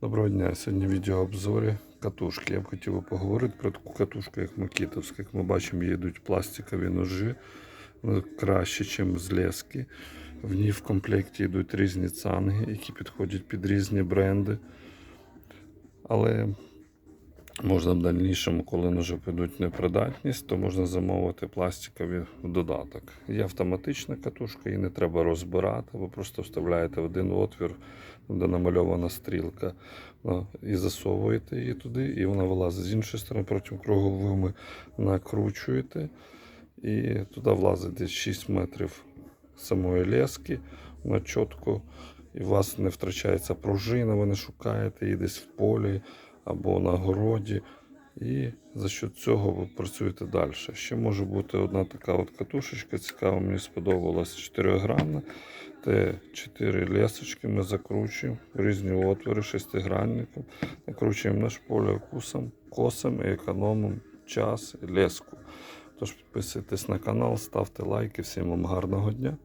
Доброго дня. Сьогодні відеообзорі катушки. Я б хотів поговорити про таку катушку, як Макітовська. Як ми бачимо, її йдуть пластикові ножі. Вони краще, ніж з лески. В ній в комплекті йдуть різні цанги, які підходять під різні бренди. Але можна в дальнішому, коли ножи підуть непридатність, то можна замовити пластикові в додаток. Є автоматична катушка, її не треба розбирати, ви просто вставляєте в один отвір, де намальована стрілка, і засовуєте її туди, і вона вилазить з іншої сторони, потім круговими накручуєте, і туди влазить десь 6 метрів самої лески на чітко, і у вас не втрачається пружина, ви не шукаєте її десь в полі або на городі. І за счет цього ви працюєте далі. Ще може бути одна така от катушечка, цікава, мені сподобалась 4-гранна. Те 4 лесочки ми закручуємо різні отвори шестигранником. Накручуємо наш поле кусом, косом і економимо час і леску. Тож підписуйтесь на канал, ставте лайки. Всім вам гарного дня.